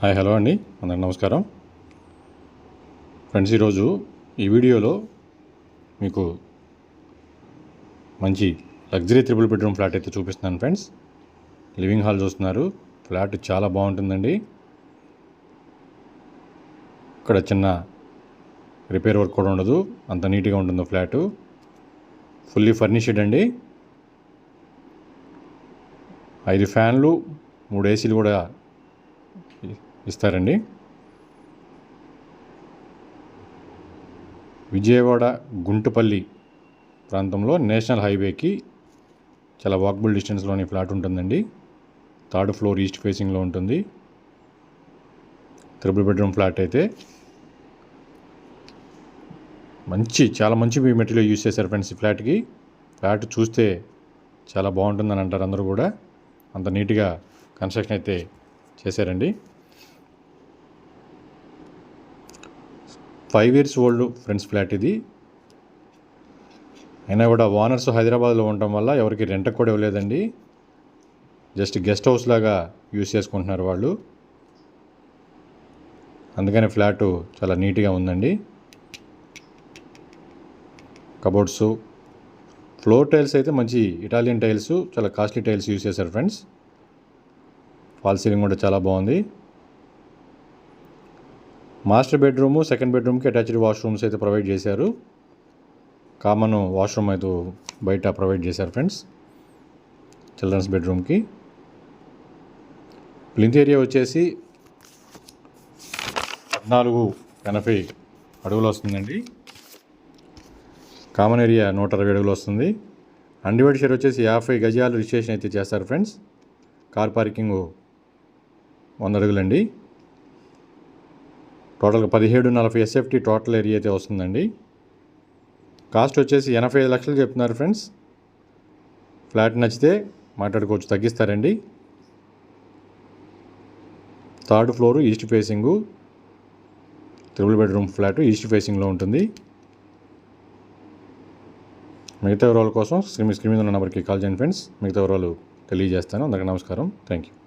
Hi hello అండి. అందరికి నమస్కారం. ఫ్రెండ్స్ ఈరోజు ఈ వీడియోలో మీకు మంచి లగ్జరీ త్రిబుల్ బెడ్రూమ్ ఫ్లాట్ అయితే చూపిస్తున్నాను ఫ్రెండ్స్. లివింగ్ హాల్ చూస్తున్నారు. ఫ్లాట్ చాలా బాగుంటుందండి. ఇక్కడ చిన్న రిపేర్ వర్క్ కూడా ఉండదు. అంత నీట్గా ఉంటుంది ఫ్లాటు. ఫుల్లీ ఫర్నిష్డ్ అండి. ఐదు ఫ్యాన్లు మూడు ఏసీలు కూడా ఇస్తారండి. విజయవాడ గుంటుపల్లి ప్రాంతంలో నేషనల్ హైవేకి చాలా వాకబుల్ డిస్టెన్స్లోని ఫ్లాట్ ఉంటుందండి. థర్డ్ ఫ్లోర్ ఈస్ట్ ఫేసింగ్లో ఉంటుంది. త్రిబుల్ బెడ్రూమ్ ఫ్లాట్ అయితే మంచి చాలా మంచి మెటీరియల్ యూస్ చేశారు ఫ్రెండ్స్ ఈ ఫ్లాట్కి. ఫ్లాట్ చూస్తే చాలా బాగుంటుందని అంటారు అందరూ కూడా. అంత నీట్గా కన్స్ట్రక్షన్ అయితే చేశారండి. Five years old friends flat ఇది. అయినా కూడా ఓనర్స్ హైదరాబాద్లో ఉండటం వల్ల ఎవరికి రెంట్ కూడా ఇవ్వలేదండి. జస్ట్ గెస్ట్ హౌస్ లాగా యూస్ చేసుకుంటున్నారు వాళ్ళు. అందుకని ఫ్లాట్ చాలా నీట్గా ఉందండి. కబోర్డ్స్ ఫ్లోర్ టైల్స్ అయితే మంచి ఇటాలియన్ టైల్స్ చాలా కాస్ట్లీ టైల్స్ యూస్ చేశారు ఫ్రెండ్స్. ఫాల్ సీలింగ్ కూడా చాలా బాగుంది. మాస్టర్ బెడ్రూము సెకండ్ బెడ్రూమ్కి అటాచ్డ్ వాష్రూమ్స్ అయితే ప్రొవైడ్ చేశారు. కామన్ వాష్రూమ్ అయితే బయట ప్రొవైడ్ చేశారు ఫ్రెండ్స్ చిల్డ్రన్స్ బెడ్రూమ్కి. ప్లింత్ ఏరియా వచ్చేసి పద్నాలుగు ఎనభై అడుగులు వస్తుందండి. కామన్ ఏరియా నూట అరవై అడుగులు వస్తుంది. అండివైడ్ షేర్ వచ్చేసి యాభై గజాలు రిజిస్ట్రేషన్ అయితే చేస్తారు ఫ్రెండ్స్. కార్ పార్కింగ్ వంద అడుగులండి. టోటల్గా పదిహేడు నలభై ఎస్ఎఫ్టీ టోటల్ ఏరియా అయితే వస్తుందండి. కాస్ట్ వచ్చేసి ఎనభై ఐదు లక్షలు చెప్తున్నారు ఫ్రెండ్స్. ఫ్లాట్ నచ్చితే మాట్లాడుకోవచ్చు తగ్గిస్తారండి. Third floor east facing triple bedroom flat east ఫేసింగ్లో ఉంటుంది. మిగతా వివరాల కోసం స్క్రీన్ స్క్రీన్ మీద ఉన్న నెంబర్కి కాల్ చేయండి ఫ్రెండ్స్. మిగతా వివరాలు తెలియజేస్తాను. అందరికీ నమస్కారం. Thank you.